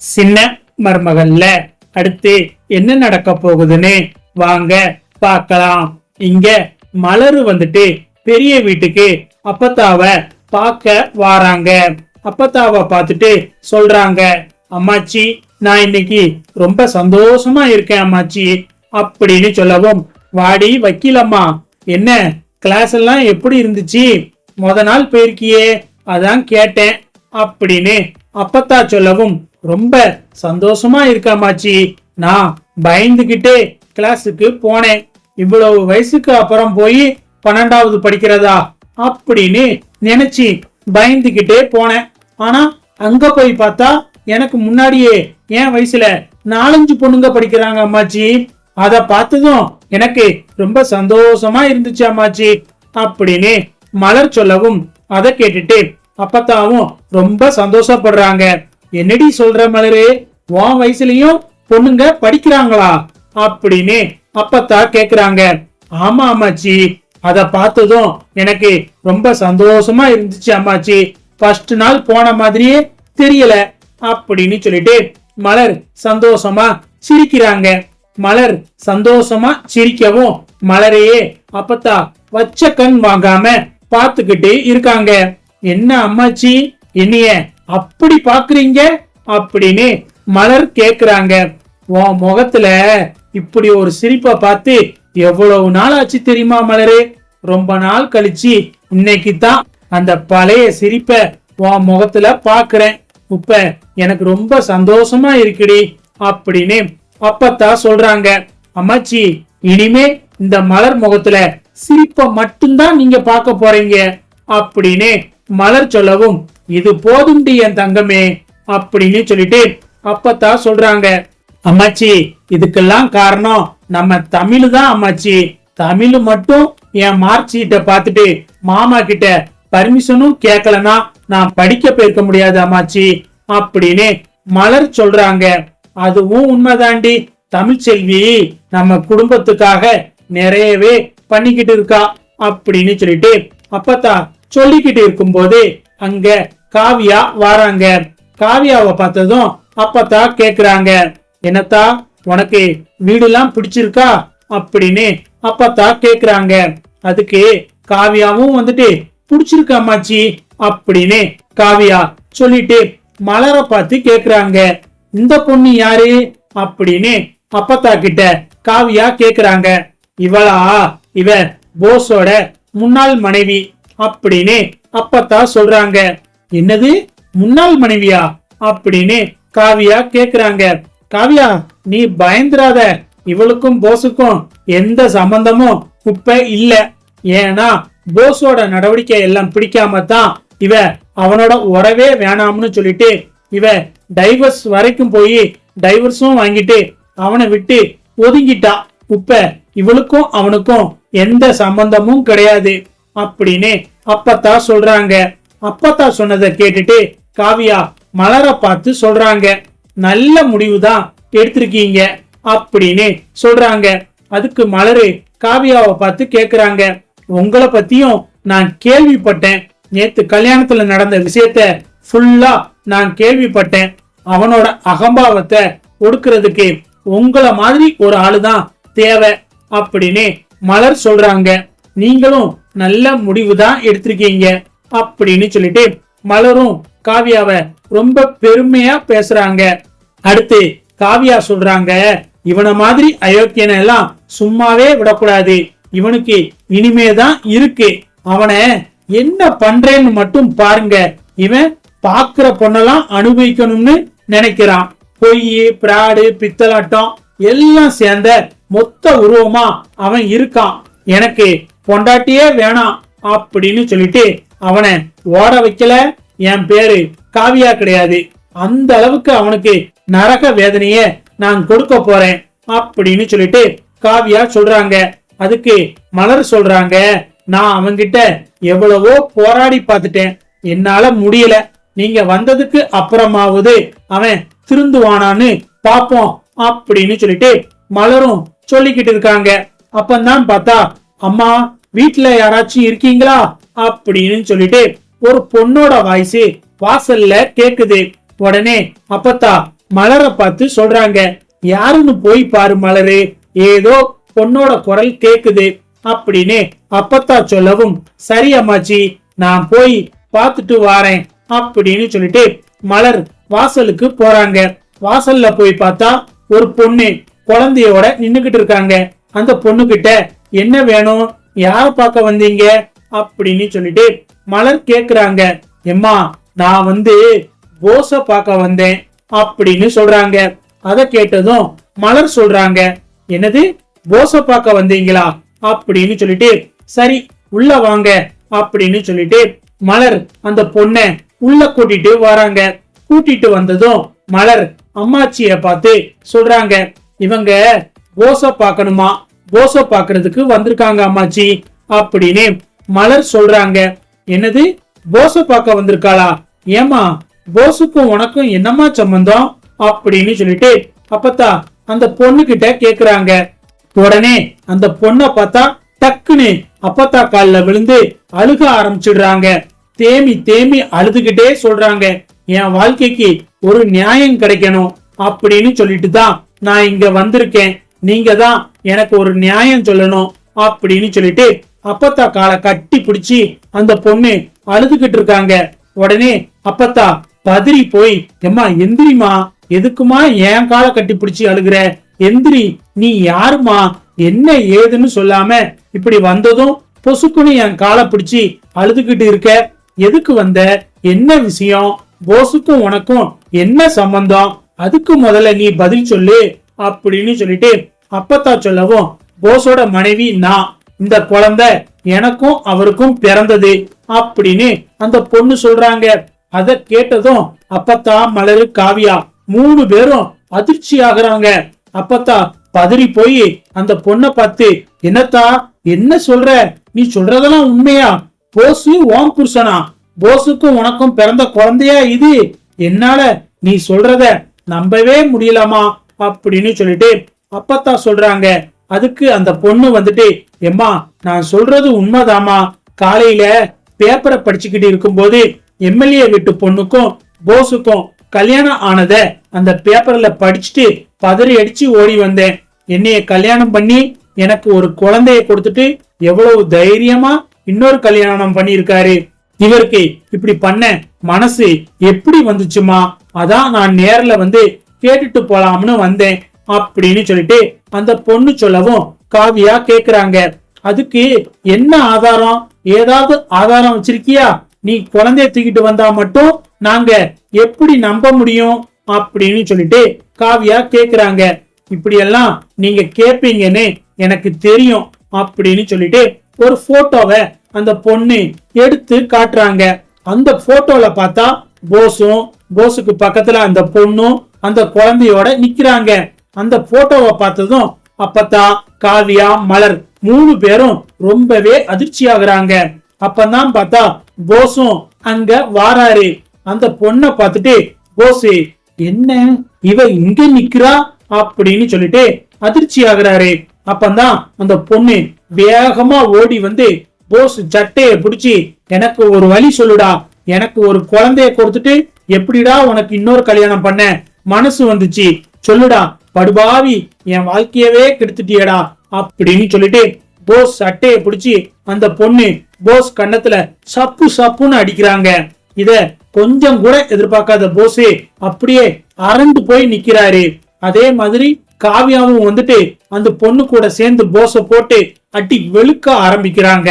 சின்ன மருமகள்ல அடுத்து என்ன நடக்க போகுதுன்னு? வாங்க பார்க்கலாம். இங்க மலரு வந்துட்டு பெரிய வீட்டுக்கு அப்பத்தாவ பார்க்க வாராங்க. அப்பத்தாவ பார்த்துட்டு சொல்றாங்க அம்மாச்சி நான் இன்னைக்கு ரொம்ப சந்தோஷமா இருக்கேன் அம்மாச்சி அப்படின்னு சொல்லவும் வாடி வக்கீலம்மா என்ன கிளாஸ் எல்லாம் எப்படி இருந்துச்சு? முத நாள் போயிருக்கியே அதான் கேட்டேன் அப்படின்னு அப்பத்தா சொல்லவும் ரொம்ப சந்தோஷமா இருக்காமாச்சி நான் பயந்துகிட்டே கிளாஸுக்கு போனேன். இவ்வளவு வயசுக்கு அப்புறம் போய் பன்னெண்டாவது படிக்கிறதா? அப்படின்னு நினைச்சு பயந்துகிட்டே போனேன். ஆனா அங்க போய் பார்த்தா எனக்கு முன்னாடியே என் வயசுல நாலஞ்சு பொண்ணுங்க படிக்கிறாங்க அம்மாச்சி அத பார்த்ததும் எனக்கு ரொம்ப சந்தோஷமா இருந்துச்சு அம்மாச்சி அப்படின்னு மலர் சொல்லவும் அதை கேட்டுட்டு அப்பத்தாவும் ரொம்ப சந்தோஷப்படுறாங்க. என்னடி சொல்ற மலரு உன் வயசுலயும் பொண்ணுங்க படிக்கிறாங்களா? அப்படின்னு அப்பத்தா கேக்குறாங்க. ஆமா அம்மாச்சி. அத பார்த்ததும் எனக்கு ரொம்ப சந்தோஷமா இருந்துச்சு அம்மாச்சி. ஃபர்ஸ்ட் நாள் போன மாதிரியே தெரியல அப்படின்னு சொல்லிட்டு மலர் சந்தோஷமா சிரிக்கிறாங்க. மலர் சந்தோஷமா சிரிக்கவும் மலரையே அப்பத்தா வச்ச கண் வாங்காம பாத்துக்கிட்டு இருக்காங்க. என்ன அம்மாச்சி? என்னைய அப்படி பாக்குறீங்க அப்படின்னு மலர் கேக்குறாங்க. உன் முகத்துல இப்படி ஒரு சிரிப்பை பார்த்து எவ்வளவு நாள் ஆச்சு தெரியுமா மலரு? ரொம்ப நாள் கழிச்சு இன்னைக்கு தான் அந்த பழைய சிரிப்பை உன் முகத்துல பாக்குறேன் இப்ப எனக்கு ரொம்ப சந்தோஷமா இருக்குடி அப்படின்னு அப்பத்தா சொல்றாங்க. அம்மாச்சி இனிமே இந்த மலர் முகத்துல சிரிப்பை மட்டும்தான் நீங்க பார்க்க போறீங்க அப்படின்னு மலர் சொல்லவும் இது போதும்டி என் தங்கமே அப்படின்னு சொல்லிட்டு அப்பத்தா சொல்றாங்க அம்மாச்சி இதுக்கெல்லாம் காரணம் நம்ம தமிழ் தான் அம்மாச்சி. தமிழ் மட்டும் என் மார்க் ஷீட்டை பார்த்துட்டு மாமா கிட்ட பர்மிஷனும் கேட்கலனா நான் படிக்க போயிருக்க முடியாது அம்மாச்சி அப்படின்னு மலர் சொல்றாங்க. அதுவும் உண்மைதாண்டி. தமிழ்ச்செல்வி நம்ம குடும்பத்துக்காக நிறையவே பண்ணிக்கிட்டு இருக்கா அப்படின்னு சொல்லிட்டு அப்பத்தா சொல்லிக்கிட்டு இருக்கும்போது அங்க காவியா வாராங்க. காவியாவை பார்த்ததும் அப்பத்தா கேக்குறாங்க என்னத்தா உனக்கு வீடுலாம் பிடிச்சிருக்கா? அப்படின்னு அப்பத்தா கேக்குறாங்க அதுக்கு காவியாவும் வந்துட்டு பிடிச்சிருக்கா அம்மாச்சி? அப்படின்னு காவியா சொல்லிட்டு மலரை பார்த்து கேக்குறாங்க இந்த பொண்ணு யாரு? அப்படின்னு அப்பத்தா கிட்ட காவியா கேக்குறாங்க இவளா? இவ போஸோட முன்னாள் மனைவி. அப்படின்னு அப்பத்தா சொல்றாங்க என்னது? முன்னாள் மனைவியா? அப்படின்னு காவியா கேக்குறாங்க. காவியா நீ பயந்துராத. இவளுக்கும் போஸுக்கும் எந்த சம்பந்தமும் இப்ப இல்ல. ஏன்னா போஸோட நடவடிக்கை எல்லாம் பிடிக்காம தான் இவ அவனோட உறவே வேணாம்னு சொல்லிட்டு இவ டைவர்ஸ் வரைக்கும் போய் டைவர்ஸும் வாங்கிட்டு அவனை விட்டு ஒதுங்கிட்டா. இப்ப இவளுக்கும் அவனுக்கும் எந்த சம்பந்தமும் கிடையாது அப்படின்னு அப்பத்தா சொல்றாங்க. அப்பத்தா சொன்னதை கேட்டுட்டு காவியா மலர பார்த்து சொல்றாங்க நல்ல முடிவு தான் எடுத்திருக்கீங்க அப்படின்னு சொல்றாங்க. அதுக்கு மலரு காவியாவை பார்த்து கேக்குறாங்க உங்களை பத்தியும் நான் கேள்விப்பட்டேன். நேத்து கல்யாணத்துல நடந்த விஷயத்த ஃபுல்லா நான் கேள்விப்பட்டேன். அவனோட அகம்பாவத்தை ஒடுக்கிறதுக்கு உங்களை மாதிரி ஒரு ஆளுதான் தேவை அப்படின்னு மலர் சொல்றாங்க. நீங்களும் நல்ல முடிவு தான் எடுத்திருக்கீங்க. அப்படின்னு சொல்லிட்டு மலரும் காவியாவை ரொம்ப பெருமையா பேசுறாங்க. அடுத்து காவியா சொல்றாங்க இவனை மாதிரி அயோக்கியனை எல்லாம் சும்மாவே விடக்கூடாது. இவனுக்கு இனிமேதான் இருக்கு. அவனை என்ன பண்றேன்னு மட்டும் பாருங்க. இவன் பாக்குற பொண்ணெல்லாம் அனுபவிக்கணும்னு நினைக்கிறான். பொய் பிராடு பித்தலாட்டம் எல்லாம் சேர்ந்த மொத்த உருவமா அவன் இருக்கான். எனக்கு பொண்டாட்டியே வேணாம் அப்படின்னு சொல்லிட்டு அவனை ஓட வைக்கல. என் பேரு காவியா கிடையாது. அந்த அளவுக்கு அவனுக்கு நரக வேதனைய நான் கொடுக்க போறேன் அப்படின்னு சொல்லிட்டு காவியா சொல்றாங்க. அதுக்கு மலர் சொல்றாங்க. நான் அவன்கிட்ட எவ்வளவோ போராடி பார்த்துட்டேன். என்னால முடியல. நீங்க வந்ததுக்கு அப்புறமாவது அவன் திருந்துவானான்னு பாப்போம் அப்படின்னு சொல்லிட்டு மலரும் சொல்லிக்கிட்டு இருக்காங்க. அப்பந்தான் பார்த்தா அம்மா வீட்டுல யாராச்சும் இருக்கீங்களா? அப்படின்னு சொல்லிட்டு ஒரு பொண்ணோட வாய்ஸ் வாசல்ல கேக்குது. உடனே அப்பத்தா மலரை பார்த்து சொல்றாங்க யாருன்னு போய் பாரு மலரு ஏதோ பொண்ணோட குரல் கேக்குது. அப்படின்னு அப்பத்தா சொல்லவும் சரி அம்மாச்சி நான் போய் பார்த்துட்டு வாரேன். அப்படின்னு சொல்லிட்டு மலர் வாசலுக்கு போறாங்க. வாசல்ல போய் பார்த்தா ஒரு பொண்ணு குழந்தையோட நின்னுகிட்டு இருக்காங்க. அந்த பொண்ணு கிட்ட என்ன வேணும்? யார பார்க்க வந்தீங்க? அப்படின்னு சொல்லிட்டு மலர் கேக்குறாங்க. எம்மா நான் வந்து போஸ பார்க்க வந்தேன் அப்படின்னு சொல்றாங்க. அதை கேட்டதும் மலர் சொல்றாங்க என்னது போஸ பார்க்க வந்தீங்களா? அப்படின்னு சொல்லிட்டு சரி உள்ள வாங்க அப்படின்னு சொல்லிட்டு மலர் அந்த பொண்ண உள்ள கூட்டிட்டு வராங்க. கூட்டிட்டு வந்ததும் மலர் அம்மாச்சிய பார்த்து சொல்றாங்க இவங்க போச பார்க்கணுமா? போச பாக்குறதுக்கு வந்திருக்காங்க அம்மாச்சி அப்படின்னு மலர் சொல்றாங்க. என்னது? போச பார்க்க வந்திருக்காளா? ஏமா போசுக்கும் உனக்கும் என்னம்மா சம்பந்தம்? அப்படின்னு சொல்லிட்டு அப்பத்தா அந்த பொண்ணு கிட்ட கேக்குறாங்க. உடனே அந்த பொண்ணை பார்த்தா டக்குன்னு அப்பத்தா கால்ல விழுந்து அழுக ஆரம்பிச்சிடுறாங்க. தேமி தேமி அழுதுகிட்டே சொல்றாங்க. என் வாழ்க்கைக்கு ஒரு நியாயம் கிடைக்கணும் அப்படின்னு சொல்லிட்டு தான் நான் இங்க வந்திருக்கேன். நீங்க தான் எனக்கு ஒரு நியாயம் சொல்லணும் அப்படின்னு சொல்லிட்டு அப்பத்தா காலை கட்டி பிடிச்சி அந்த பொண்ணு அழுதுகிட்டு இருக்காங்க. உடனே அப்பத்தா பதறி போய் எம்மா எந்திரிமா எதுக்குமா என் காலை கட்டி பிடிச்சி அழுகுற? எந்திரி நீ யாருமா என்ன ஏதுன்னு சொல்லாம இப்படி வந்ததும் பொசுக்குன்னு என் காலை பிடிச்சி அழுதுகிட்டு இருக்க. எதுக்கு வந்த? என்ன விஷயம்? போஸுக்கும் உனக்கும் என்ன சம்பந்தம்? அதுக்கு முதல்ல நீ பதில் சொல்லு. அப்படின்னு சொல்லிட்டு அப்பத்தா சொல்லவும் போஸோட மனைவி நான். இந்த குழந்தை எனக்கும் அவருக்கும் பிறந்தது அப்படின்னு அந்த பொண்ணு சொல்றாங்க. அத கேட்டதும் அப்பத்தா மலரு காவியா மூணு பேரும் அதிர்ச்சி ஆகுறாங்க. அப்பத்தா பதறி போய் அந்த பொண்ணை பார்த்து என்னத்தா என்ன சொல்ற? நீ சொல்றதெல்லாம் உண்மையா? போசு ஓம் புருஷனா? போஸுக்கும் உனக்கும் பிறந்த குழந்தையா இது? என்னால நீ சொல்றத நம்பவே முடியலமா? அப்படின்னு சொல்லிட்டு அப்பத்தா சொல்றாங்க. அதுக்கு அந்த பொண்ணு வந்துட்டு எம்மா நான் சொல்றது உண்மைதாமா காலையில பேப்பரை படிச்சுக்கிட்டு இருக்கும்போது எம்எல்ஏ வீட்டு பொண்ணுக்கும் போஸுக்கும் கல்யாணம் ஆனத அந்த பேப்பர்ல படிச்சுட்டு பதறி அடிச்சு ஓடி வந்தேன். என்னைய கல்யாணம் பண்ணி எனக்கு ஒரு குழந்தைய கொடுத்துட்டு எவ்வளவு தைரியமா இன்னொரு கல்யாணம் பண்ணியிருக்காரு. இவருக்கு இப்படி பண்ண மனசு எப்படி வந்துச்சுமா? அதான் நான் நேர்ல வந்து கேட்டுட்டு போலாம்னு வந்தேன் அப்படின்னு சொல்லிட்டு அந்த பொண்ணு சொல்லவும் காவியா கேக்குறாங்க. அதுக்கு என்ன ஆதாரம்? ஏதாவது ஆதாரம் வச்சிருக்கியா? நீ குழந்தைய தூக்கிட்டு வந்தா மட்டும் நாங்க எப்படி நம்ப முடியும்? அப்படின்னு சொல்லிட்டு காவியா கேக்குறாங்க. இப்படி எல்லாம் நீங்க கேப்பீங்கன்னு எனக்கு தெரியும் அப்படின்னு சொல்லிட்டு ஒரு போட்டோவை அந்த பொண்ணு எடுத்து காட்டுறாங்க. அந்த போட்டோல பார்த்தா போஸும் போஸுக்கு பக்கத்துல அந்த பொண்ணும் அந்த குழந்தையோட நிக்கிறாங்க. அந்த போட்டோவை பார்த்ததும் அப்பதான் காவியா மலர் மூணு பேரும் ரொம்பவே அதிர்ச்சி ஆகுறாங்க அப்பதான் பார்த்தா போஸும் அங்க வாராரு. அந்த பொண்ணை பார்த்துட்டு போஸு என்ன? இவ இங்க நிக்கிறா? அப்படின்னு சொல்லிட்டு அதிர்ச்சி ஆகுறாரு அப்பந்தான் அந்த பொண்ணு வேகமா ஓடி வந்து போஸ் சட்டைய பிடிச்சி எனக்கு ஒரு வழி சொல்லுடா. எனக்கு ஒரு குழந்தைய கொடுத்துட்டு எப்படிடா உனக்கு இன்னொரு கல்யாணம் பண்ண? மனசு வந்துச்சு. சொல்லுடா படுபாவி என் வாழ்க்கையவே கெடுத்துட்டியடா அப்படின்னு சொல்லிட்டு போஸ் சட்டையை பிடிச்சி அந்த பொண்ணு போஸ் கண்ணத்துல சப்பு சப்புன்னு அடிக்கிறாங்க. இத கொஞ்சம் கூட எதிர்பார்க்காத போஸே அப்படியே அரண்டு போய் நிக்கிறாரு. அதே மாதிரி காவியாவும் வந்துட்டு அந்த பொண்ணு கூட சேர்ந்து போஸ போட்டு அட்டி வெளுக்க ஆரம்பிக்கிறாங்க.